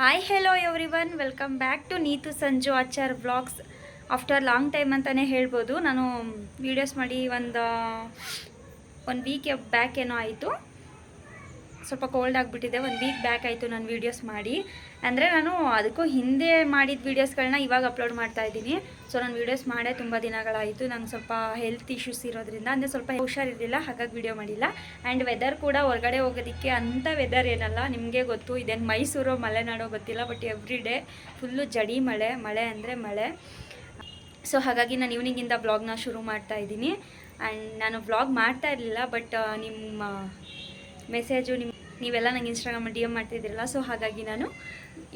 Hi hello everyone welcome back to Neethu Sanju Achar vlogs after long time ಅಂತಲೇ ಹೇಳ್ಬೋದು. ನಾನು videos ಮಾಡಿ ಒಂದು ಒಂದು ವೀಕ್ ಬ್ಯಾಕ್ ಏನೋ ಆಯಿತು. ಸ್ವಲ್ಪ ಕೋಲ್ಡ್ ಆಗಿಬಿಟ್ಟಿದೆ, ಒಂದು ವೀಕ್ ಬ್ಯಾಕ್ ಆಯಿತು ನಾನು ವೀಡಿಯೋಸ್ ಮಾಡಿ. ಅಂದರೆ ನಾನು ಅದಕ್ಕೂ ಹಿಂದೆ ಮಾಡಿದ ವೀಡಿಯೋಸ್ಗಳನ್ನ ಇವಾಗ ಅಪ್ಲೋಡ್ ಮಾಡ್ತಾ ಇದ್ದೀನಿ. ಸೊ ನಾನು ವೀಡಿಯೋಸ್ ಮಾಡೇ ತುಂಬ ದಿನಗಳಾಯಿತು. ನಂಗೆ ಸ್ವಲ್ಪ ಹೆಲ್ತ್ ಇಶ್ಯೂಸ್ ಇರೋದ್ರಿಂದ, ಅಂದರೆ ಸ್ವಲ್ಪ ಹುಷಾರಿರಲಿಲ್ಲ ಹಾಗಾಗಿ ವೀಡಿಯೋ ಮಾಡಿಲ್ಲ. ಆ್ಯಂಡ್ ವೆದರ್ ಕೂಡ ಹೊರಗಡೆ ಹೋಗೋದಕ್ಕೆ ಅಂಥ ವೆದರ್ ಏನಲ್ಲ, ನಿಮಗೆ ಗೊತ್ತು. ಇದೇನು ಮೈಸೂರು, ಮಲೆನಾಡೋ ಗೊತ್ತಿಲ್ಲ ಬಟ್ ಎವ್ರಿ ಡೇ ಫುಲ್ಲು ಜಡಿ ಮಳೆ ಮಳೆ ಅಂದರೆ ಮಳೆ. ಸೊ ಹಾಗಾಗಿ ನಾನು ಈವ್ನಿಂಗಿಂದ ಬ್ಲಾಗ್ನ ಶುರು ಮಾಡ್ತಾ ಇದ್ದೀನಿ. ಆ್ಯಂಡ್ ನಾನು ಬ್ಲಾಗ್ ಮಾಡ್ತಾ ಇರಲಿಲ್ಲ ಬಟ್ ನಿಮ್ಮ ಮೆಸೇಜು ನಿಮ್ಮ ನೀವೆಲ್ಲ ನಂಗೆ ಇನ್ಸ್ಟಾಗ್ರಾಮ್ ಡಿ ಎಂ ಮಾಡ್ತಿದ್ದೀರಲ್ಲ ಸೊ ಹಾಗಾಗಿ ನಾನು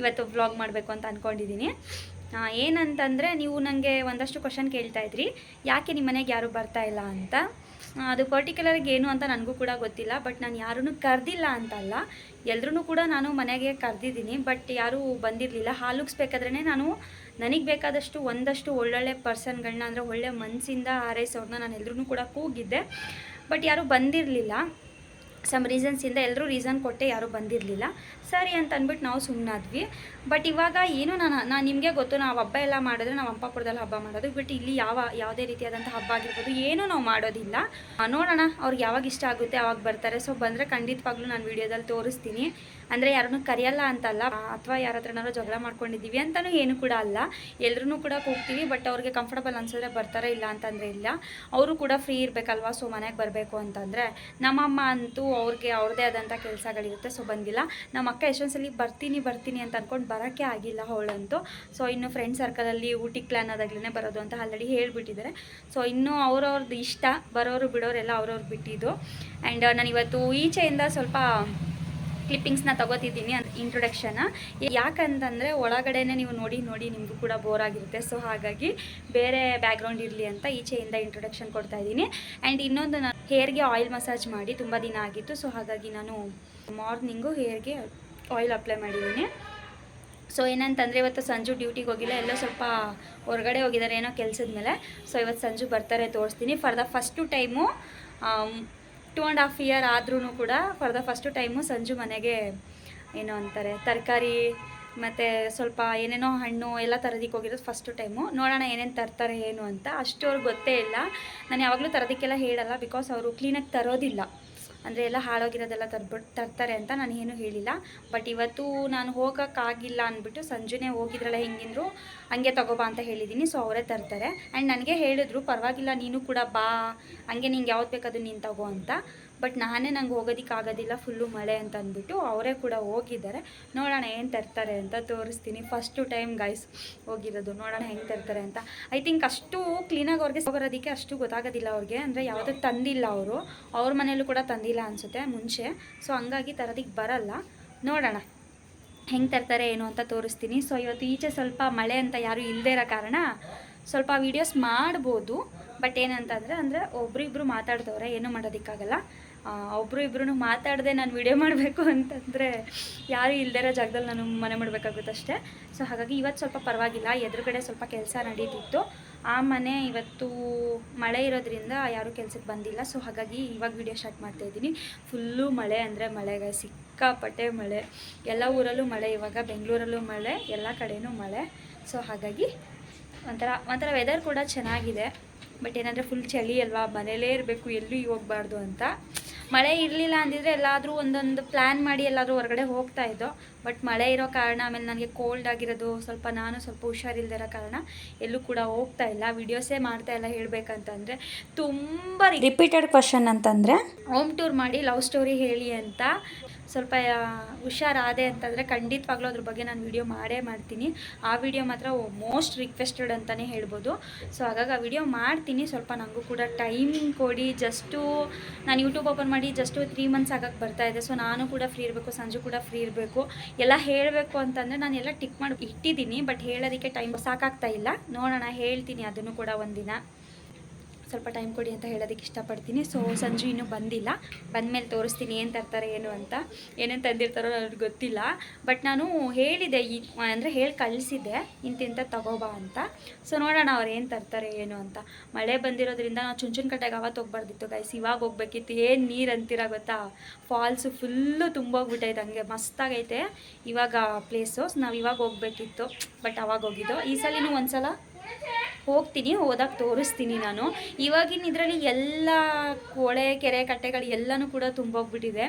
ಇವತ್ತು ವ್ಲಾಗ್ ಮಾಡಬೇಕು ಅಂತ ಅಂದ್ಕೊಂಡಿದ್ದೀನಿ ಏನಂತಂದರೆ ನೀವು ನನಗೆ ಒಂದಷ್ಟು ಕ್ವಶನ್ ಕೇಳ್ತಾ ಇದ್ರಿ. ಯಾಕೆ ನಿಮ್ಮ ಮನೆಗೆ ಯಾರೂ ಬರ್ತಾ ಇಲ್ಲ ಅಂತ? ಅದು ಪರ್ಟಿಕ್ಯುಲರ್ಗೆ ಏನು ಅಂತ ನನಗೂ ಕೂಡ ಗೊತ್ತಿಲ್ಲ ಬಟ್ ನಾನು ಯಾರನ್ನೂ ಕರೆದಿಲ್ಲ ಅಂತಲ್ಲ. ಎಲ್ಲರೂ ಕೂಡ ನಾನು ಮನೆಗೆ ಕರೆದಿದ್ದೀನಿ ಬಟ್ ಯಾರೂ ಬಂದಿರಲಿಲ್ಲ. ಹಾಲುಗಿಸ್ಬೇಕಾದ್ರೇ ನಾನು ನನಗೆ ಬೇಕಾದಷ್ಟು ಒಂದಷ್ಟು ಒಳ್ಳೊಳ್ಳೆ ಪರ್ಸನ್ಗಳನ್ನ ಅಂದರೆ ಒಳ್ಳೆ ಮನಸ್ಸಿಂದ ಹಾರೈಸೋರನ್ನ ನಾನು ಎಲ್ಲರೂ ಕೂಡ ಕೂಗಿದ್ದೆ. ಬಟ್ ಯಾರೂ ಬಂದಿರಲಿಲ್ಲ. ಸಮ್ ರೀಸನ್ಸಿಂದ ಎಲ್ಲರೂ ರೀಸನ್ ಕೊಟ್ಟೆ ಯಾರೂ ಬಂದಿರಲಿಲ್ಲ. ಸರಿ ಅಂತ ಅಂದ್ಬಿಟ್ಟು ನಾವು ಸುಮ್ಮನಾದ್ವಿ ಬಟ್ ಇವಾಗ ಏನು ನಾನು ನಾನು ನಿಮಗೆ ಗೊತ್ತು, ನಾವು ಹಬ್ಬ ಎಲ್ಲ ಮಾಡಿದ್ರೆ ನಾವು ಅಂಪಾಪುರದಲ್ಲಿ ಹಬ್ಬ ಮಾಡೋದು. ಬಟ್ ಇಲ್ಲಿ ಯಾವ, ಯಾವುದೇ ರೀತಿಯಾದಂಥ ಹಬ್ಬ ಆಗಿರ್ಬೋದು, ಏನೂ ನಾವು ಮಾಡೋದಿಲ್ಲ. ನೋಡೋಣ, ಅವ್ರಿಗೆ ಯಾವಾಗ ಇಷ್ಟ ಆಗುತ್ತೆ, ಅವಾಗ ಬರ್ತಾರೆ. ಸೊ ಬಂದರೆ ಖಂಡಿತವಾಗ್ಲೂ ನಾನು ವೀಡಿಯೋದಲ್ಲಿ ತೋರಿಸ್ತೀನಿ. ಅಂದರೆ ಯಾರನ್ನೂ ಕರೆಯಲ್ಲ ಅಂತಲ್ಲ, ಅಥವಾ ಯಾರ ಹತ್ರನಾದ್ರು ಜಗಳ ಮಾಡ್ಕೊಂಡಿದ್ದೀವಿ ಅಂತಲೂ ಏನು ಕೂಡ ಅಲ್ಲ. ಎಲ್ಲರೂ ಕೂಡ ಕೂಗ್ತೀವಿ ಬಟ್ ಅವ್ರಿಗೆ ಕಂಫರ್ಟಬಲ್ ಅನ್ಸಿದ್ರೆ ಬರ್ತಾರೆ ಇಲ್ಲ ಅಂತಂದರೆ ಇಲ್ಲ. ಅವರು ಕೂಡ ಫ್ರೀ ಇರಬೇಕಲ್ವಾ ಸೊ ಮನೆಗೆ ಬರಬೇಕು ಅಂತಂದರೆ. ನಮ್ಮಮ್ಮ ಅಂತೂ ಅವ್ರಿಗೆ ಅವ್ರದ್ದೇ ಆದಂಥ ಕೆಲಸಗಳಿರುತ್ತೆ ಸೊ ಬಂದಿಲ್ಲ. ನಮ್ಮ ಅಕ್ಕ ಎಷ್ಟೊಂದು ಸಲ ಬರ್ತೀನಿ ಬರ್ತೀನಿ ಅಂತ ಅಂದ್ಕೊಂಡು ಬರೋಕ್ಕೆ ಆಗಿಲ್ಲ ಅವಳಂತೂ. ಸೊ ಇನ್ನು ಫ್ರೆಂಡ್ ಸರ್ಕಲಲ್ಲಿ ಊಟಿ ಪ್ಲ್ಯಾನ್ ಆದಾಗಲೇ ಬರೋದು ಅಂತ ಆಲ್ರೆಡಿ ಹೇಳಿಬಿಟ್ಟಿದ್ದಾರೆ ಸೊ ಇನ್ನೂ ಅವ್ರವ್ರದ್ದು ಇಷ್ಟ, ಬರೋರು ಬಿಡೋರೆಲ್ಲ ಅವ್ರವ್ರು ಬಿಟ್ಟಿದ್ದು. ಆ್ಯಂಡ್ ನಾನು ಇವತ್ತು ಈಚೆಯಿಂದ ಸ್ವಲ್ಪ ಕ್ಲಿಪ್ಪಿಂಗ್ಸ್ನ ತಗೋತಿದ್ದೀನಿ ಇಂಟ್ರೊಡಕ್ಷನ ಯಾಕಂತಂದರೆ ಒಳಗಡೆನೇ ನೀವು ನೋಡಿ ನೋಡಿ ನಿಮಗೂ ಕೂಡ ಬೋರ್ ಆಗಿರುತ್ತೆ. ಸೊ ಹಾಗಾಗಿ ಬೇರೆ ಬ್ಯಾಕ್ಗ್ರೌಂಡ್ ಇರಲಿ ಅಂತ ಈಚೆಯಿಂದ ಇಂಟ್ರೊಡಕ್ಷನ್ ಕೊಡ್ತಾ ಇದ್ದೀನಿ. ಆ್ಯಂಡ್ ಇನ್ನೊಂದು ನಾನು ಹೇರ್ಗೆ ಆಯಿಲ್ ಮಸಾಜ್ ಮಾಡಿ ತುಂಬ ದಿನ ಆಗಿತ್ತು. ಸೊ ಹಾಗಾಗಿ ನಾನು ಮಾರ್ನಿಂಗು ಹೇರ್ಗೆ ಆಯಿಲ್ ಅಪ್ಲೈ ಮಾಡಿದ್ದೀನಿ. ಸೊ ಏನಂತಂದರೆ ಇವತ್ತು ಸಂಜು ಡ್ಯೂಟಿಗೆ ಹೋಗಿಲ್ಲ. ಎಲ್ಲ ಸ್ವಲ್ಪ ಹೊರಗಡೆ ಹೋಗಿದ್ದಾರೆ, ಏನೋ ಕೆಲಸದ ಮೇಲೆ. ಸೊ ಇವತ್ತು ಸಂಜು ಬರ್ತಾರೆ ತೋರಿಸ್ತೀನಿ. For the first time two and half year ಆದ್ರೂ ಕೂಡ for the first time Sanju ಮನೆಗೆ ಏನು ಅಂತಾರೆ, ತರಕಾರಿ ಮತ್ತು ಸ್ವಲ್ಪ ಏನೇನೋ ಹಣ್ಣು ಎಲ್ಲ ತರೋದಕ್ಕೆ ಹೋಗಿರೋದು ಫಸ್ಟು ಟೈಮು ನೋಡೋಣ ಏನೇನು ತರ್ತಾರೆ, ಏನು ಅಂತ ಅಷ್ಟು ಅವ್ರಿಗೆ ಗೊತ್ತೇ ಇಲ್ಲ. ನಾನು ಯಾವಾಗಲೂ ತರೋದಕ್ಕೆಲ್ಲ ಹೇಳಲ್ಲ ಬಿಕಾಸ್ ಅವರು ಕ್ಲೀನಾಗಿ ತರೋದಿಲ್ಲ. ಅಂದರೆ ಎಲ್ಲ ಹಾಳಾಗಿರೋದೆಲ್ಲ ತರ್ಬಿಟ್ಟು ತರ್ತಾರೆ ಅಂತ ನಾನು ಏನೂ ಹೇಳಿಲ್ಲ. ಬಟ್ ಇವತ್ತು ನಾನು ಹೋಗೋಕ್ಕಾಗಿಲ್ಲ ಅಂದ್ಬಿಟ್ಟು ಸಂಜೆನೇ ಹೋಗಿದ್ರಲ್ಲ ಹೆಂಗಿದ್ರು, ಹಂಗೆ ತಗೋಬಾ ಅಂತ ಹೇಳಿದ್ದೀನಿ ಸೊ ಅವರೇ ತರ್ತಾರೆ. ಆ್ಯಂಡ್ ನನಗೆ ಹೇಳಿದ್ರು, ಪರವಾಗಿಲ್ಲ, ನೀನು ಕೂಡ ಬಾ. ಹಂಗೆ ನಿಂಗೆ ಯಾವ್ದು ಬೇಕದು ನೀನು ತಗೋ ಅಂತ. ಬಟ್ ನಾನೇ ನಂಗೆ ಹೋಗೋದಕ್ಕೆ ಆಗೋದಿಲ್ಲ ಫುಲ್ಲು ಮಳೆ ಅಂತ ಅಂದ್ಬಿಟ್ಟು ಅವರೇ ಕೂಡ ಹೋಗಿದ್ದಾರೆ. ನೋಡೋಣ ಏನು ತರ್ತಾರೆ ಅಂತ ತೋರಿಸ್ತೀನಿ. ಫಸ್ಟು ಟೈಮ್ ಗೈಸ್ ಹೋಗಿರೋದು. ನೋಡೋಣ ಹೆಂಗೆ ತರ್ತಾರೆ ಅಂತ. ಐ ಥಿಂಕ್ ಅಷ್ಟು ಕ್ಲೀನಾಗಿ ಅವ್ರಿಗೆ ಬರೋದಕ್ಕೆ ಅಷ್ಟು ಗೊತ್ತಾಗೋದಿಲ್ಲ ಅವ್ರಿಗೆ. ಅಂದರೆ ಯಾವುದೂ ತಂದಿಲ್ಲ ಅವರು. ಅವ್ರ ಮನೇಲೂ ಕೂಡ ತಂದಿಲ್ಲ ಅನಿಸುತ್ತೆ ಮುಂಚೆ. ಸೊ ಹಂಗಾಗಿ ತರೋದಿಕ್ಕೆ ಬರಲ್ಲ. ನೋಡೋಣ. ಹೆಂಗೆ ತರ್ತಾರೆ, ಏನು ಅಂತ ತೋರಿಸ್ತೀನಿ. ಸೊ ಇವತ್ತು ಈಚೆ ಸ್ವಲ್ಪ ಮಳೆ ಅಂತ ಯಾರೂ ಇಲ್ಲದೇ ಇರೋ ಕಾರಣ ಸ್ವಲ್ಪ ವೀಡಿಯೋಸ್ ಮಾಡ್ಬೋದು. ಬಟ್ ಏನಂತಂದರೆ, ಅಂದರೆ ಒಬ್ರಿಬ್ರು ಮಾತಾಡ್ದವ್ರೆ, ಏನೂ ಮಾಡೋದಕ್ಕಾಗಲ್ಲ. ಒಬ್ಬರು ಒಬ್ರು ಇಬ್ರು ಮಾತಾಡದೆ ನಾನು ವೀಡಿಯೋ ಮಾಡಬೇಕು ಅಂತಂದರೆ ಯಾರೂ ಇಲ್ಲದೇ ಇರೋ ಜಾಗದಲ್ಲಿ ನಾನು ಮನೆ ಮಾಡಬೇಕಾಗುತ್ತೆ ಅಷ್ಟೇ. ಸೊ ಹಾಗಾಗಿ ಇವತ್ತು ಸ್ವಲ್ಪ ಪರವಾಗಿಲ್ಲ. ಎದುರುಗಡೆ ಸ್ವಲ್ಪ ಕೆಲಸ ನಡೀತಿತ್ತು. ಆ ಮನೆ ಇವತ್ತು ಮಳೆ ಇರೋದ್ರಿಂದ ಯಾರೂ ಕೆಲಸಕ್ಕೆ ಬಂದಿಲ್ಲ. ಸೊ ಹಾಗಾಗಿ ಇವಾಗ ವಿಡಿಯೋ ಸ್ಟಾರ್ಟ್ ಮಾಡ್ತಾ ಇದ್ದೀನಿ. ಫುಲ್ಲು ಮಳೆ ಅಂದರೆ ಮಳೆಗೆ ಸಿಕ್ಕಾಪಟ್ಟೆ ಮಳೆ. ಎಲ್ಲ ಊರಲ್ಲೂ ಮಳೆ ಇವಾಗ. ಬೆಂಗಳೂರಲ್ಲೂ ಮಳೆ, ಎಲ್ಲ ಕಡೆಯೂ ಮಳೆ. ಸೊ ಹಾಗಾಗಿ ಒಂಥರ ಒಂಥರ ವೆದರ್ ಕೂಡ ಚೆನ್ನಾಗಿದೆ. ಬಟ್ ಏನಂದರೆ ಫುಲ್ ಚಳಿ ಅಲ್ವಾ? ಮನೇಲೇ ಇರಬೇಕು. ಎಲ್ಲೂ ಹೋಗಬಾರ್ದು ಅಂತ. ಮಳೆ ಇರಲಿಲ್ಲ ಅಂದಿದ್ರೆ ಎಲ್ಲಾದರೂ ಒಂದೊಂದು ಪ್ಲ್ಯಾನ್ ಮಾಡಿ ಎಲ್ಲಾದರೂ ಹೊರಗಡೆ ಹೋಗ್ತಾ ಇದ್ದೋ. ಬಟ್ ಮಳೆ ಇರೋ ಕಾರಣ ಆಮೇಲೆ ನನಗೆ ಕೋಲ್ಡ್ ಆಗಿರೋದು ಸ್ವಲ್ಪ ನಾನು ಸ್ವಲ್ಪ ಹುಷಾರಿಲ್ಲದಿರೋ ಕಾರಣ ಎಲ್ಲೂ ಕೂಡ ಹೋಗ್ತಾ ಇಲ್ಲ. ವಿಡಿಯೋಸೇ ಮಾಡ್ತಾ ಇಲ್ಲ ಹೇಳಬೇಕಂತಂದರೆ. ತುಂಬ ರಿಪೀಟೆಡ್ ಕ್ವಶನ್ ಅಂತಂದರೆ? ಹೋಮ್ ಟೂರ್ ಮಾಡಿ ಲವ್ ಸ್ಟೋರಿ ಹೇಳಿ ಅಂತ. ಸ್ವಲ್ಪ ಹುಷಾರಾದೆ ಅಂತಂದರೆ ಖಂಡಿತವಾಗ್ಲೂ ಅದ್ರ ಬಗ್ಗೆ ನಾನು ವಿಡಿಯೋ ಮಾಡೇ ಮಾಡ್ತೀನಿ. ಆ ವಿಡಿಯೋ ಮಾತ್ರ ಮೋಸ್ಟ್ ರಿಕ್ವೆಸ್ಟೆಡ್ ಅಂತಲೇ ಹೇಳ್ಬೋದು. ಸೊ ಹಾಗಾಗಿ ಆ ವಿಡಿಯೋ ಮಾಡ್ತೀನಿ. ಸ್ವಲ್ಪ ನನಗೂ ಕೂಡ ಟೈಮ್ ಕೊಡಿ. ಜಸ್ಟು ನಾನು ಯೂಟ್ಯೂಬ್ ಓಪನ್ ಮಾಡಿ ಜಸ್ಟು ತ್ರೀ ಮಂತ್ಸ್ ಆಗಕ್ಕೆ ಬರ್ತಾ ಇದೆ. ಸೊ ನಾನು ಕೂಡ ಫ್ರೀ ಇರಬೇಕು, ಸಂಜು ಕೂಡ ಫ್ರೀ ಇರಬೇಕು. ಎಲ್ಲ ಹೇಳಬೇಕು ಅಂತಂದರೆ ನಾನು ಎಲ್ಲ ಟಿಕ್ ಮಾಡಿ ಇಟ್ಟಿದ್ದೀನಿ. ಬಟ್ ಹೇಳೋದಕ್ಕೆ ಟೈಮ್ ಸಾಕಾಗ್ತಾ ಇಲ್ಲ. ನೋಡೋಣ, ಹೇಳ್ತೀನಿ ಅದನ್ನು ಕೂಡ ಒಂದಿನ. ಸ್ವಲ್ಪ ಟೈಮ್ ಕೊಡಿ ಅಂತ ಹೇಳೋದಕ್ಕೆ ಇಷ್ಟಪಡ್ತೀನಿ. ಸೊ ಸಂಜು ಇನ್ನೂ ಬಂದಿಲ್ಲ. ಬಂದಮೇಲೆ ತೋರಿಸ್ತೀನಿ ಏನು ತರ್ತಾರೆ, ಏನು ಅಂತ. ಏನೇನು ತಂದಿರ್ತಾರೋ ನನಗೆ ಗೊತ್ತಿಲ್ಲ. ಬಟ್ ನಾನು ಹೇಳಿದೆ, ಈ, ಅಂದರೆ ಹೇಳಿ ಕಳಿಸಿದ್ದೆ. ಇಂತಿಂತ ತಗೋಬಾ ಅಂತ. ಸೊ ನೋಡೋಣ ಅವ್ರು ಏನು ತರ್ತಾರೆ, ಏನು ಅಂತ. ಮಳೆ ಬಂದಿರೋದ್ರಿಂದ ನಾವು ಚುಂಚುನ ಕಟ್ಟೆಗೆ ಅವತ್ತು ಹೋಗ್ಬಾರ್ದಿತ್ತು ಗೈಸ್ ಇವಾಗ ಹೋಗ್ಬೇಕಿತ್ತು. ಏನು ನೀರು ಅಂತೀರ ಗೊತ್ತಾ? ಫಾಲ್ಸು ಫುಲ್ಲು ತುಂಬೋಗ್ಬಿಟ್ಟೈತೆ ಹಂಗೆ. ಮಸ್ತಾಗೈತೆ ಇವಾಗ ಪ್ಲೇಸು ನಾವು ಇವಾಗ ಹೋಗ್ಬೇಕಿತ್ತು. ಬಟ್ ಅವಾಗ ಹೋಗಿದ್ದು? ಈ ಸಲಿನೂ ಒಂದ್ಸಲ? ಹೋಗ್ತೀನಿ, ಹೋದಾಗ ತೋರಿಸ್ತೀನಿ ನಾನು. ಇವಾಗಿನ ಇದರಲ್ಲಿ ಎಲ್ಲ ಕೊಳೆ, ಕೆರೆ ಕಟ್ಟೆಗಳು ಎಲ್ಲನೂ ಕೂಡ ತುಂಬೋಗ್ಬಿಟ್ಟಿದೆ.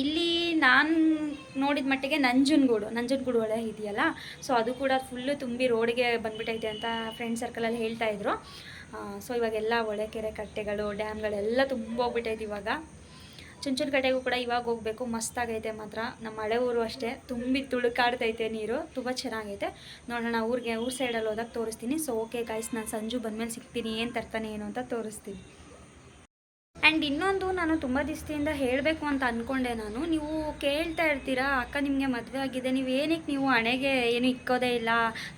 ಇಲ್ಲಿ ನಾನು ನೋಡಿದ ಮಟ್ಟಿಗೆ ನಂಜನಗೂಡು ನಂಜನಗೂಡು ಹೊಳೆ ಇದೆಯಲ್ಲ? ಸೊ ಅದು ಕೂಡ ಫುಲ್ಲು ತುಂಬಿ ರೋಡಿಗೆ ಬಂದ್ಬಿಟ್ಟೈತೆ ಅಂತ ಫ್ರೆಂಡ್ ಸರ್ಕಲಲ್ಲಿ ಹೇಳ್ತಾಯಿದ್ರು ಸೊ ಇವಾಗೆಲ್ಲ ಹೊಳೆ ಕೆರೆ ಕಟ್ಟೆಗಳು ಡ್ಯಾಮ್ಗಳೆಲ್ಲ ತುಂಬೋಗ್ಬಿಟ್ಟೈತೆ ಇವಾಗ. ಚುಂಚುನ ಕಡೆಗೂ ಕೂಡ ಇವಾಗ ಹೋಗ್ಬೇಕು ಮಸ್ತಾಗೈತೆ ಮಾತ್ರ. ನಮ್ಮ ಹಳೆ ಊರು ಅಷ್ಟೇ, ತುಂಬಿ ತುಳುಕಾಡ್ತೈತೆ ನೀರು, ತುಂಬ ಚೆನ್ನಾಗೈತೆ. ನೋಡೋಣ, ಊರಿಗೆ, ಊರ್ ಸೈಡಲ್ಲಿ ಹೋದಾಗ ತೋರಿಸ್ತೀನಿ. ಸೊ ಓಕೆ ಗಾಯ್ಸ್ ನಾನು ಸಂಜು ಬಂದಮೇಲೆ ಸಿಗ್ತೀನಿ, ಏನು ತರ್ತಾನೆ, ಏನು ಅಂತ ತೋರಿಸ್ತೀನಿ. ಆ್ಯಂಡ್ ಇನ್ನೊಂದು ನಾನು ತುಂಬ ದಿವಸದಿಂದ ಹೇಳಬೇಕು ಅಂತ ಅಂದ್ಕೊಂಡೆ ನಾನು. ನೀವು ಕೇಳ್ತಾ ಇರ್ತೀರಾ, ಅಕ್ಕ ನಿಮಗೆ ಮದುವೆ ಆಗಿದೆ, ನೀವು ಏನಕ್ಕೆ ನೀವು ಹಣೆಗೆ ಏನು ಇಕ್ಕೋದೇ ಇಲ್ಲ,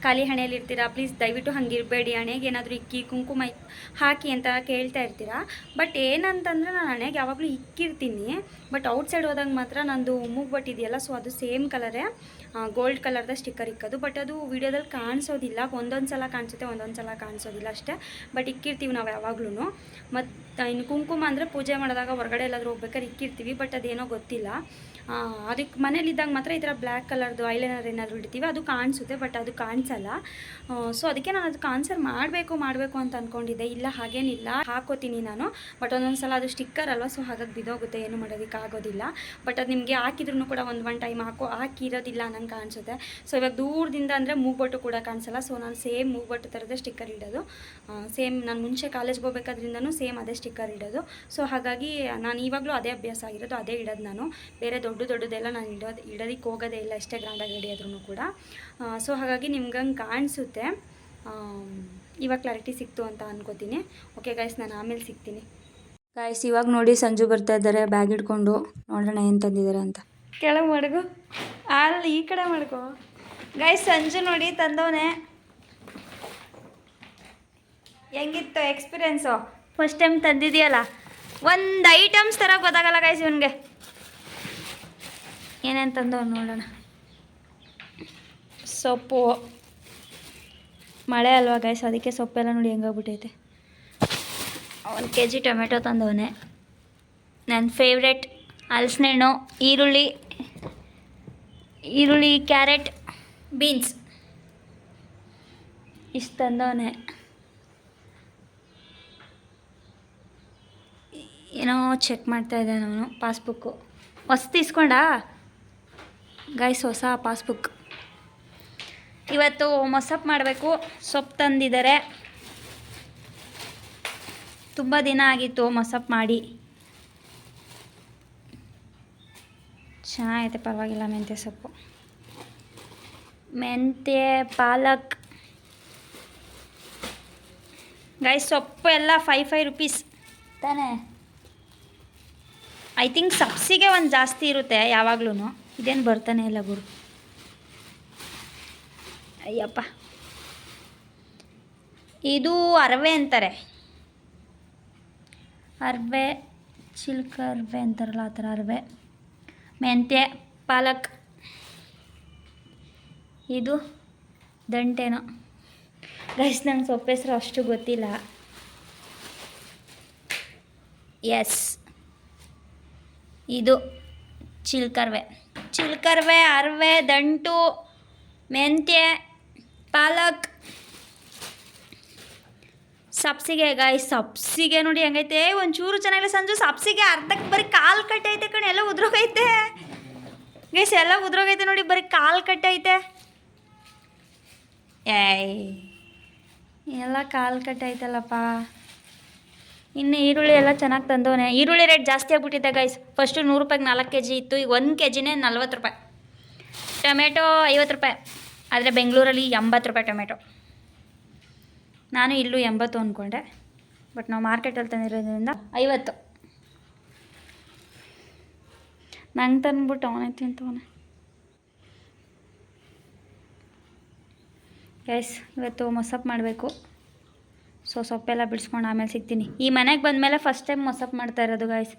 ಖಾಲಿ ಹಣೆಯಲ್ಲಿ ಇರ್ತೀರಾ ಪ್ಲೀಸ್ ದಯವಿಟ್ಟು ಹಂಗಿರಬೇಡಿ, ಹಣೆಗೆ ಏನಾದರೂ ಇಕ್ಕಿ, ಕುಂಕುಮ ಹಾಕಿ ಅಂತ ಕೇಳ್ತಾ ಇರ್ತೀರಾ. ಬಟ್ ಏನಂತಂದರೆ ನಾನು ಹಣೆಗೆ ಯಾವಾಗಲೂ ಇಕ್ಕಿರ್ತೀನಿ. ಬಟ್ ಔಟ್ ಸೈಡ್ ಹೋದಾಗ ಮಾತ್ರ ನಂದು ಮೂಗ್ಬಟ್ಟು ಇದೆಯಲ್ಲ ಸೊ ಅದು ಸೇಮ್ ಕಲರೇ ಗೋಲ್ಡ್ ಕಲರ್ದ ಸ್ಟಿಕ್ಕರ್ ಇಕ್ಕೋದು. ಬಟ್ ಅದು ವಿಡಿಯೋದಲ್ಲಿ ಕಾಣಿಸೋದಿಲ್ಲ. ಒಂದೊಂದು ಸಲ ಕಾಣಿಸುತ್ತೆ ಒಂದೊಂದು ಸಲ ಕಾಣಿಸೋದಿಲ್ಲ ಅಷ್ಟೇ. ಬಟ್ ಇಕ್ಕಿರ್ತೀವಿ ನಾವು ಯಾವಾಗ್ಲೂ ಮತ್ತು ಇನ್ನು ಕುಂಕುಮ ಅಂದರೆ ಪೂಜೆ ಮಾಡಿದಾಗ ಹೊರಗಡೆ ಎಲ್ಲಾದರೂ ಹೋಗ್ಬೇಕಾದ್ರೆ ಇಕ್ಕಿರ್ತೀವಿ ಬಟ್ ಅದೇನೋ ಗೊತ್ತಿಲ್ಲ. ಅದಕ್ಕೆ ಮನೇಲಿದ್ದಾಗ ಮಾತ್ರ ಈ ಥರ ಬ್ಲ್ಯಾಕ್ ಕಲರ್ದು ಐಲೈನರ್ ಏನಾದರೂ ಇಡ್ತೀವಿ, ಅದು ಕಾಣಿಸುತ್ತೆ ಬಟ್ ಅದು ಕಾಣಿಸಲ್ಲ. ಸೊ ಅದಕ್ಕೆ ನಾನು ಅದಕ್ಕೆ ಆನ್ಸರ್ ಮಾಡಬೇಕು ಮಾಡಬೇಕು ಅಂತ ಅಂದ್ಕೊಂಡಿದ್ದೆ ಇಲ್ಲ, ಹಾಗೇನಿಲ್ಲ, ಹಾಕೋತೀನಿ ನಾನು ಬಟ್ ಒಂದೊಂದು ಸಲ ಅದು ಸ್ಟಿಕ್ಕರ್ ಅಲ್ವಾ ಸೊ ಹಾಗಾಗಿ ಬಿದ್ದೋಗುತ್ತೆ ಏನು ಮಾಡೋದಕ್ಕೆ ಆಗೋದಿಲ್ಲ. ಬಟ್ ಅದು ನಿಮಗೆ ಹಾಕಿದ್ರು ಕೂಡ ಒಂದು ಒನ್ ಟೈಮ್ ಹಾಕೋ, ಹಾಕಿರೋದಿಲ್ಲ ನಂಗೆ ಕಾಣಿಸುತ್ತೆ. ಸೊ ಇವಾಗ ದೂರದಿಂದ ಅಂದರೆ ಮೂಗ್ಬೊಟ್ಟು ಕೂಡ ಕಾಣಿಸಲ್ಲ ಸೊ ನಾನು ಸೇಮ್ ಮೂಗ್ಬೊಟ್ಟು ಥರದೇ ಸ್ಟಿಕ್ಕರ್ ಇಡೋದು. ಸೇಮ್ ನಾನು ಮುಂಚೆ ಕಾಲೇಜ್ಗೆ ಹೋಗ್ಬೇಕಾದ್ರಿಂದನೂ ಸೇಮ್ ಅದೇ ಸ್ಟಿಕ್ಕರ್ ಇಡೋದು. ಸೊ ಹಾಗಾಗಿ ನಾನು ಇವಾಗಲೂ ಅದೇ ಅಭ್ಯಾಸ ಆಗಿರೋದು ಅದೇ ಇಡೋದು ನಾನು. ಬೇರೆ ದೊಡ್ಡ ದೊಡ್ಡದೆಲ್ಲ ನಾನು ಇಡೋದು ಇಡೋದಕ್ಕೆ ಹೋಗೋದೇ ಇಲ್ಲ ಅಷ್ಟೇ ಗ್ರ್ಯಾಂಡಾಗಿ ಹಿಡಿಯೋದ್ರೂ ಕೂಡ. ಸೊ ಹಾಗಾಗಿ ನಿಮ್ಗೆ ಹಂಗೆ ಕಾಣಿಸುತ್ತೆ. ಇವಾಗ ಕ್ಲಾರಿಟಿ ಸಿಕ್ತು ಅಂತ ಅನ್ಕೋತೀನಿ. ಓಕೆ ಗಾಯ್ಸ್ ನಾನು ಆಮೇಲೆ ಸಿಗ್ತೀನಿ. ಗಾಯ್ಸ್ ಇವಾಗ ನೋಡಿ ಸಂಜು ಬರ್ತಾ ಇದ್ದಾರೆ ಬ್ಯಾಗ್ ಹಿಡ್ಕೊಂಡು. ನೋಡೋಣ ಏನು ತಂದಿದ್ದಾರೆ ಅಂತ. ಕೆಳಗೆ ಮಡಗು. ಅಲ್ಲಿ ಈ ಕಡೆ ಮಡಗು. ಗಾಯ್ಸ್ ಸಂಜು ನೋಡಿ ತಂದವನೆ. ಹೆಂಗಿತ್ತು ಎಕ್ಸ್ಪೀರಿಯೆನ್ಸು ಫಸ್ಟ್ ಟೈಮ್ ತಂದಿದೆಯಲ್ಲ? ಒಂದು ಐಟಮ್ಸ್ ಥರ ಗೊತ್ತಾಗಲ್ಲ ಗೈಸ್ ಏನೇನು ತಂದವ್ ನೋಡೋಣ. ಸೊಪ್ಪು. ಮಳೆ ಅಲ್ವಾ ಗೈಸ್ ಅದಕ್ಕೆ ಸೊಪ್ಪೆಲ್ಲ ನೋಡಿ ಹೆಂಗಾಗ್ಬಿಟ್ಟೈತೆ ಒಂದು ಕೆ ಜಿ ಟೊಮೆಟೊ ತಂದವನೆ. ನನ್ನ ಫೇವ್ರೆಟ್ ಹಲಸಿನಣ್ಣು ಈರುಳ್ಳಿ ಈರುಳ್ಳಿ, ಕ್ಯಾರೆಟ್ ಬೀನ್ಸ್ ಇಷ್ಟು ತಂದವನೆ. ಏನೋ ಚೆಕ್ ಮಾಡ್ತಾ ಇದ್ದೆ ನಾನು ಪಾಸ್ಬುಕ್ಕು ಹೊಸ ಇಸ್ಕೊಂಡಾ ಗೈಸ್ ಹೊಸ ಪಾಸ್ಬುಕ್ ಇವತ್ತು ಮೊಸಪ್ ಮಾಡಬೇಕು. ಸೊಪ್ಪು ತಂದಿದ್ದಾರೆ. ತುಂಬ ದಿನ ಆಗಿತ್ತು ಮೊಸಪ್ ಮಾಡಿ. ಚೆನ್ನಾಗೈತೆ, ಪರವಾಗಿಲ್ಲ ಮೆಂತ್ಯ ಸೊಪ್ಪು. ಮೆಂತ್ಯ, ಪಾಲಕ್. ಗೈಸ್ ಸೊಪ್ಪು ಎಲ್ಲ ಫೈ ಫೈವ್ ರುಪೀಸ್ ತಾನೇ? ಐ ಥಿಂಕ್ ಸಬ್ಸಿಗೆ ಒಂದು ಜಾಸ್ತಿ ಇರುತ್ತೆ ಯಾವಾಗ್ಲೂ ಇದೇನು ಬರ್ತಾನೆ ಇಲ್ಲ ಗುರು. ಅಯ್ಯಪ್ಪ. ಇದು ಅರವೆ ಅಂತಾರೆ. ಅರ್ವೆ, ಚಿಲ್ಕ ಅರ್ವೆ ಅಂತಾರಲ್ಲ ಆ ಥರ ಅರವೆ. ಮೆಂತ್ಯ, ಪಾಲಕ್. ಇದು ದಂಟೇನೋ. ಗೈಸ್ ನಂಗೆ ಸೊಪ್ಪು ಹೆಸರು ಅಷ್ಟು ಗೊತ್ತಿಲ್ಲ. ಎಸ್ ಇದು ಚಿಲ್ಕರ್ವೆ. ಚಿಲ್ಕರ್ವೆ, ಅರ್ವೆ, ದಂಟು, ಮೆಂತ್ಯ, ಪಾಲಕ್. ಸಬ್ಸಿಗೆ ಗಾಯ್ ಸಬ್ಸಿಗೆ ನೋಡಿ ಹೆಂಗೈತೆ? ಒಂಚೂರು ಚೆನ್ನಾಗಿಲ್ಲ ಸಂಜು. ಸಬ್ಸಿಗೆ ಅರ್ಧಕ್ಕೆ ಬರೀ ಕಾಲು ಕಟ್ಟೈತೆ ಕಣೆ, ಎಲ್ಲ ಉದ್ರೋಗೈತೆ ಗೈಸ್ ಎಲ್ಲ ಉದ್ರೋಗೈತೆ ನೋಡಿ, ಬರೀ ಕಾಲು ಕಟ್ಟೈತೆ ಏಯ್, ಎಲ್ಲ ಕಾಲು ಕಟ್ಟೈತಲ್ಲಪ್ಪ ಇನ್ನು ಈರುಳ್ಳಿ ಎಲ್ಲ ಚೆನ್ನಾಗಿ ತಂದವನೆ. ಈರುಳ್ಳಿ ರೇಟ್ ಜಾಸ್ತಿ ಆಗಿಬಿಟ್ಟಿದ್ದೆ ಗೈಸ್ ಫಸ್ಟು ನೂರು ರೂಪಾಯಿಗೆ ನಾಲ್ಕು ಕೆ ಜಿ ಇತ್ತು. ಈಗ ಒಂದು ಕೆ ಜಿನೇ ನಲ್ವತ್ತು ರೂಪಾಯಿ. ಟೊಮೆಟೊ ಐವತ್ತು ರೂಪಾಯಿ. ಆದರೆ ಬೆಂಗಳೂರಲ್ಲಿ ಎಂಬತ್ತು ರೂಪಾಯಿ ಟೊಮೆಟೊ ನಾನು ಇಲ್ಲೂ ಎಂಬತ್ತು ಅಂದ್ಕೊಂಡೆ ಬಟ್ ನಾವು ಮಾರ್ಕೆಟಲ್ಲಿ ತಂದಿರೋದ್ರಿಂದ ಐವತ್ತು. ನಂಗೆ ತಂದ್ಬಿಟ್ಟು ಅವನೇ ತಿಂತವನೆ. ಗೈಸ್ ಇವತ್ತು ಮೊಸಪ್ ಮಾಡಬೇಕು. ಸೊ ಸೊಪ್ಪೆಲ್ಲ ಬಿಡಿಸ್ಕೊಂಡು ಆಮೇಲೆ ಸಿಗ್ತೀನಿ. ಈ ಮನೆಗೆ ಬಂದಮೇಲೆ ಫಸ್ಟ್ ಟೈಮ್ ಮೊಸಪ್ ಮಾಡ್ತಾ ಇರೋದು ಗಾಯ್ಸ್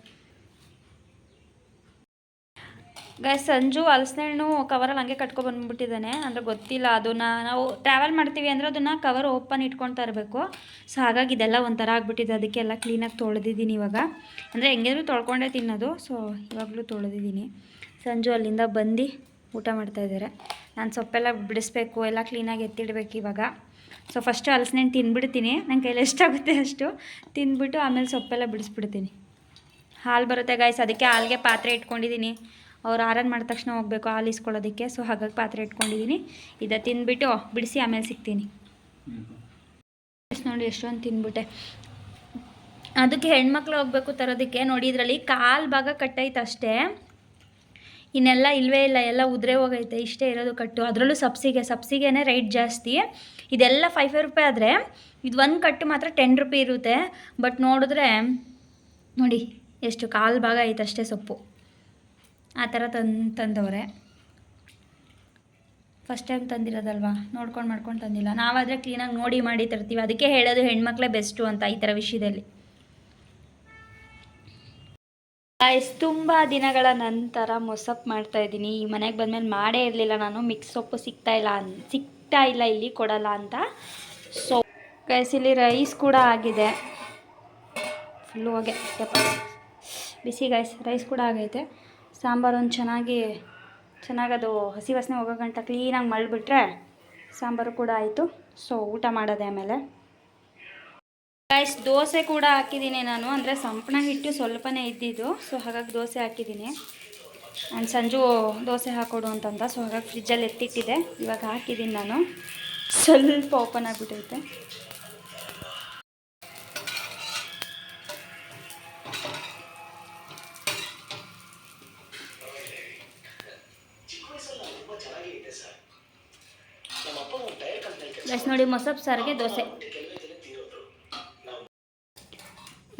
ಗಾಯ್ಸ್ ಸಂಜು ಹಲಸಿನಣ್ಣು ಕವರಲ್ಲಿ ಹಂಗೆ ಕಟ್ಕೊಬಂದ್ಬಿಟ್ಟಿದ್ದಾನೆ ಅಂದರೆ ಗೊತ್ತಿಲ್ಲ ಅದನ್ನು ನಾವು ಟ್ರಾವೆಲ್ ಮಾಡ್ತೀವಿ ಅಂದರೆ ಅದನ್ನು ಕವರ್ ಓಪನ್ ಇಟ್ಕೊಳ್ತಾ ಇರಬೇಕು. ಸೊ ಹಾಗಾಗಿ ಇದೆಲ್ಲ ಒಂಥರ ಆಗಿಬಿಟ್ಟಿದೆ. ಅದಕ್ಕೆ ಎಲ್ಲ ಕ್ಲೀನಾಗಿ ತೊಳೆದಿದ್ದೀನಿ ಇವಾಗ. ಅಂದರೆ ಹೆಂಗಿದ್ರು ತೊಳ್ಕೊಂಡೇ ತಿನ್ನೋದು. ಸೊ ಇವಾಗಲೂ ತೊಳೆದಿದ್ದೀನಿ. ಸಂಜು ಅಲ್ಲಿಂದ ಬಂದು ಊಟ ಮಾಡ್ತಾಯಿದ್ದಾರೆ ನಾನು ಸೊಪ್ಪೆಲ್ಲ ಬಿಡಿಸ್ಬೇಕು, ಎಲ್ಲ ಕ್ಲೀನಾಗಿ ಎತ್ತಿಡಬೇಕು ಇವಾಗ. ಸೊ ಫಸ್ಟು ಹಲಸಿನಣ್ಣು ತಿಂದ್ಬಿಡ್ತೀನಿ ನನ್ನ ಕೈಲಿ ಎಷ್ಟಾಗುತ್ತೆ ಅಷ್ಟು. ತಿಂದ್ಬಿಟ್ಟು ಆಮೇಲೆ ಸೊಪ್ಪೆಲ್ಲ ಬಿಡಿಸ್ಬಿಡ್ತೀನಿ. ಹಾಲು ಬರುತ್ತೆ ಗಾಯ್ಸ್ ಅದಕ್ಕೆ ಹಾಲಿಗೆ ಪಾತ್ರೆ ಇಟ್ಕೊಂಡಿದ್ದೀನಿ ಅವ್ರು ಆರನ್ ಮಾಡಿದ ತಕ್ಷಣ ಹೋಗಬೇಕು ಹಾಲು ಇಸ್ಕೊಳ್ಳೋದಕ್ಕೆ. ಸೊ ಹಾಗಾಗಿ ಪಾತ್ರೆ ಇಟ್ಕೊಂಡಿದ್ದೀನಿ ಇದು ತಿಂದ್ಬಿಟ್ಟು ಬಿಡಿಸಿ ಆಮೇಲೆ ಸಿಗ್ತೀನಿ. ನೋಡಿ ಎಷ್ಟೊಂದು ತಿಂದ್ಬಿಟ್ಟೆ ಅದಕ್ಕೆ ಹೆಣ್ಮಕ್ಳು ಹೋಗ್ಬೇಕು ತರೋದಕ್ಕೆ ನೋಡಿ ಇದರಲ್ಲಿ ಕಾಲು ಭಾಗ ಕಟ್ಟೈತೆ ಅಷ್ಟೇ ಇನ್ನೆಲ್ಲ ಇಲ್ಲವೇ ಇಲ್ಲ, ಎಲ್ಲ ಉದುರೆ ಹೋಗೈತೆ, ಇಷ್ಟೇ ಇರೋದು ಕಟ್ಟು. ಅದರಲ್ಲೂ ಸಬ್ಸಿಗೆ, ಸಬ್ಸಿಗೆನೇ ರೇಟ್ ಜಾಸ್ತಿ. ಇದೆಲ್ಲ ಫೈವ್ ಫೈವ್ ರೂಪಾಯಿ ಆದರೆ ಇದು ಒಂದು ಕಟ್ಟು ಮಾತ್ರ ಟೆನ್ ರುಪಿ ಇರುತ್ತೆ. ಬಟ್ ನೋಡಿದ್ರೆ, ನೋಡಿ, ಎಷ್ಟು ಕಾಲು ಭಾಗ ಐತೆ ಅಷ್ಟೇ ಸೊಪ್ಪು. ಆ ಥರ ತಂದು, ತಂದವ್ರೆ. First time ತಂದಿರೋದಲ್ವಾ? ನೋಡ್ಕೊಂಡು, ಮಾಡ್ಕೊಂಡು ತಂದಿಲ್ಲ. ನಾವಾದರೆ ಕ್ಲೀನಾಗಿ ನೋಡಿ ಮಾಡಿ ತರ್ತೀವಿ. ಅದಕ್ಕೆ ಹೇಳೋದು ಹೆಣ್ಮಕ್ಳೇ ಬೆಸ್ಟು ಅಂತ ಈ ಥರ ವಿಷಯದಲ್ಲಿ. ಗಾಯ್ಸ್ ತುಂಬ ದಿನಗಳ ನಂತರ ಮೊಸಪ್ ಮಾಡ್ತಾ ಇದ್ದೀನಿ. ಈ ಮನೆಗೆ ಬಂದಮೇಲೆ ಮಾಡೇ ಇರಲಿಲ್ಲ ನಾನು. ಮಿಕ್ಸ್ ಸೊಪ್ಪು ಸಿಗ್ತಾ ಇಲ್ಲ ಅನ್, ಸಿಗ್ತಾ ಇಲ್ಲ ಇಲ್ಲಿ ಕೊಡಲ್ಲ ಅಂತ. ಸೊ ಗೈಸ್ ಇಲ್ಲಿ ರೈಸ್ ಕೂಡ ಆಗಿದೆ. ಫುಲ್ಲು ಹೋಗೆ ಬಿಸಿ ಗೈಸ್ ರೈಸ್ ಕೂಡ ಆಗೈತೆ. ಸಾಂಬಾರು ಒಂದು ಚೆನ್ನಾಗಿ ಚೆನ್ನಾಗಿ ಅದು ಹಸಿ ವಾಸನೆ ಹೋಗೋ ಗಂಟ ಕ್ಲೀನಾಗಿ ಮಳ್ಬಿಟ್ರೆ ಸಾಂಬಾರು ಕೂಡ ಆಯಿತು. ಸೊ ಊಟ ಮಾಡೋದೆ ಆಮೇಲೆ. ಗೈಸ್ ದೋಸೆ ಕೂಡ ಹಾಕಿದ್ದೀನಿ ನಾನು. ಅಂದರೆ ಸಂಪಣ ಹಿಟ್ಟು ಸ್ವಲ್ಪನೇ ಇದ್ದಿದ್ದು. ಸೊ ಹಾಗಾಗಿ ದೋಸೆ ಹಾಕಿದ್ದೀನಿ. ಆ್ಯಂಡ್ ಸಂಜು ದೋಸೆ ಹಾಕೊಡು ಅಂತಂದ. ಸೊ ಹಾಗಾಗಿ ಫ್ರಿಜ್ಜಲ್ಲಿ ಎತ್ತಿಟ್ಟಿದೆ. ಇವಾಗ ಹಾಕಿದ್ದೀನಿ ನಾನು. ಸ್ವಲ್ಪ ಓಪನ್ ಆಗಿಬಿಟ್ಟೈತೆ. ನೋಡಿ ಮೊಸಪ್ ಸಾರಿಗೆ ದೋಸೆ.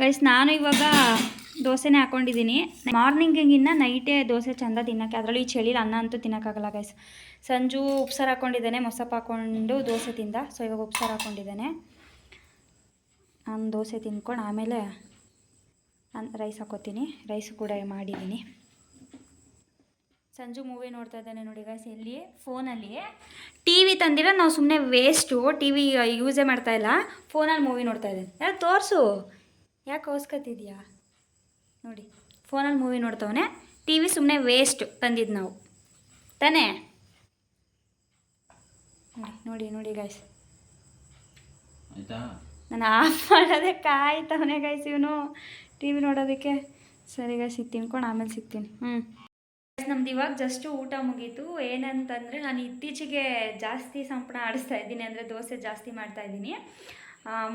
ಗೈಸ್, ನಾನು ಇವಾಗ ದೋಸೆನೇ ಹಾಕೊಂಡಿದ್ದೀನಿ. ಮಾರ್ನಿಂಗಿಗಿನ್ನ ನೈಟೇ ದೋಸೆ ಚಂದ ತಿನ್ನೋಕ್ಕೆ, ಅದರಲ್ಲಿ ಈ ಚಳಿಲಿ ಅನ್ನ ಅಂತೂ ತಿನ್ನೋಕ್ಕಾಗಲ್ಲ ಗೈಸ್. ಸಂಜು ಉಪ್ಸಾರು ಹಾಕ್ಕೊಂಡಿದ್ದೇನೆ ಮೊಸಪ್ಪು ಹಾಕ್ಕೊಂಡು ದೋಸೆ ತಿಂದ. ಸೊ ಇವಾಗ ಉಪ್ಸಾರು ಹಾಕ್ಕೊಂಡಿದ್ದೇನೆ ನಾನು ದೋಸೆ ತಿನ್ಕೊಂಡು ಆಮೇಲೆ ರೈಸ್ ಹಾಕೋತೀನಿ. ರೈಸ್ ಕೂಡ ಮಾಡಿದ್ದೀನಿ. ಸಂಜು ಮೂವಿ ನೋಡ್ತಾ ಇದ್ದಾನೆ ನೋಡಿ ಗೈಸ್ ಎಲ್ಲಿ ಫೋನಲ್ಲಿ ಟಿ ವಿ ತಂದಿರ, ನಾವು ಸುಮ್ಮನೆ ವೇಸ್ಟು ಟಿ ವಿ ಯೂಸೇ ಮಾಡ್ತಾ ಇಲ್ಲ. ಫೋನಲ್ಲಿ ಮೂವಿ ನೋಡ್ತಾ ಇದ್ದಾನೆ. ತೋರಿಸು. ಯಾಕೆ ಓಸ್ಕತ್ತಿದ್ಯಾ ನೋಡಿ ಫೋನಲ್ಲಿ ಮೂವಿ ನೋಡ್ತವನೆ. ಟಿ ವಿ ಸುಮ್ಮನೆ ವೇಸ್ಟ್ ತಂದಿದ್ದು ನಾವು. ತಾನೇ? ನೋಡಿ ನೋಡಿ ನೋಡಿ ಗಾಯ್ಸ್ ನಾನು ಆಫ್ ಮಾಡೋದೇ ಕಾಯ್ತವನೇ ಗೈಸ್ ಇವನು. ಟಿ ವಿ ನೋಡೋದಕ್ಕೆ. ಸರಿ ಗೈಸ್ ಇದು ತಿನ್ಕೊಂಡು ಆಮೇಲೆ ಸಿಗ್ತೀನಿ. ಹ್ಞೂ ನಮ್ದು ಇವಾಗ ಜಸ್ಟ್ ಊಟ ಮುಗೀತು. ಏನಂತಂದರೆ ನಾನು ಇತ್ತೀಚೆಗೆ ಜಾಸ್ತಿ ಸಂಪಣ ಆಡಿಸ್ತಾ ಇದ್ದೀನಿ. ಅಂದರೆ ದೋಸೆ ಜಾಸ್ತಿ ಮಾಡ್ತಾ ಇದ್ದೀನಿ.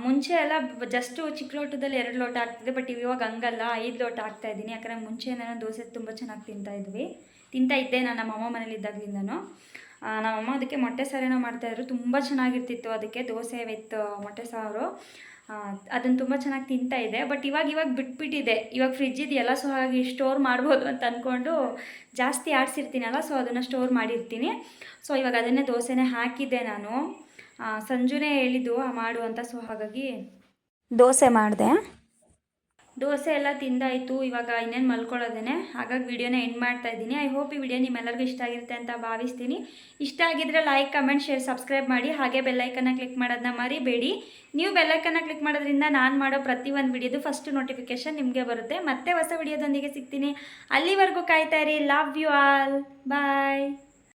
ಮುಂಚೆ ಎಲ್ಲ ಜಸ್ಟು ಚಿಕ್ಕ ಲೋಟದಲ್ಲಿ ಎರಡು ಲೋಟ ಆಗ್ತಿದೆ ಬಟ್ ಇವಾಗ ಹಂಗಲ್ಲ. ಐದು ಲೋಟ ಆಗ್ತಾ ಇದ್ದೀನಿ. ಯಾಕಂದರೆ ಮುಂಚೆ ನಾನು ದೋಸೆ ತುಂಬ ಚೆನ್ನಾಗಿ ತಿಂತಾ ಇದ್ವಿ. ತಿಂತಾ ಇದ್ದೆ ನಾನು ನಮ್ಮ ಅಮ್ಮ ಮನೇಲಿ ಇದ್ದಾಗಲಿಂದನೂ. ನಮ್ಮಮ್ಮ ಅದಕ್ಕೆ ಮೊಟ್ಟೆ ಸಾರೇನ ಮಾಡ್ತಾಯಿದ್ರು ತುಂಬ ಚೆನ್ನಾಗಿರ್ತಿತ್ತು ಅದಕ್ಕೆ ದೋಸೆ ವಿತ್ ಮೊಟ್ಟೆ ಸಾರು. ಅದನ್ನು ತುಂಬ ಚೆನ್ನಾಗಿ ತಿಂತಾ ಇದೆ ಬಟ್ ಇವಾಗ ಇವಾಗ ಬಿಟ್ಬಿಟ್ಟಿದೆ. ಇವಾಗ ಫ್ರಿಜ್ ಇದೆಯಲ್ಲ ಸೊ ಹಾಗೆ ಸ್ಟೋರ್ ಮಾಡ್ಬೋದು ಅಂತ ಅಂದ್ಕೊಂಡು ಜಾಸ್ತಿ ಆಡಿಸಿರ್ತೀನಲ್ಲ ಸೊ ಅದನ್ನು ಸ್ಟೋರ್ ಮಾಡಿರ್ತೀನಿ. ಸೊ ಇವಾಗ ಅದನ್ನೇ ದೋಸೆನೇ ಹಾಕಿದ್ದೆ ನಾನು. ಸಂಜುನೇ ಹೇಳಿದ್ದು ಅಂತ ಸೊ ಹಾಗಾಗಿ ದೋಸೆ ಮಾಡಿದೆ. ದೋಸೆ ಎಲ್ಲ ತಿಂದಾಯಿತು ಇವಾಗ ಇನ್ನೇನು ಮಲ್ಕೊಳ್ಳೋದೇನೆ. ಹಾಗಾಗಿ ವಿಡಿಯೋನ ಎಂಡ್ ಮಾಡ್ತಾ ಇದ್ದೀನಿ. ಐ ಹೋಪ್ ಈ ವಿಡಿಯೋ ನಿಮ್ಮೆಲ್ಲರಿಗೂ ಇಷ್ಟ ಆಗಿರುತ್ತೆ ಅಂತ ಭಾವಿಸ್ತೀನಿ. ಇಷ್ಟ ಆಗಿದ್ರೆ ಲೈಕ್ ಕಮೆಂಟ್ ಶೇರ್ ಸಬ್ಸ್ಕ್ರೈಬ್ ಮಾಡಿ. ಹಾಗೆ ಬೆಲ್ಲೈಕನ್ನ ಕ್ಲಿಕ್ ಮಾಡೋದನ್ನ ಮರಿಬೇಡಿ. ನೀವು ಬೆಲ್ಲೈಕನ್ನ ಕ್ಲಿಕ್ ಮಾಡೋದ್ರಿಂದ ನಾನು ಮಾಡೋ ಪ್ರತಿ ಒಂದು ವಿಡಿಯೋದು ಫಸ್ಟ್ ನೋಟಿಫಿಕೇಶನ್ ನಿಮಗೆ ಬರುತ್ತೆ. ಮತ್ತೆ ಹೊಸ ವಿಡಿಯೋದೊಂದಿಗೆ ಸಿಗ್ತೀನಿ. ಅಲ್ಲಿವರೆಗೂ ಕಾಯ್ತಾ ಇರಿ. Love you all bye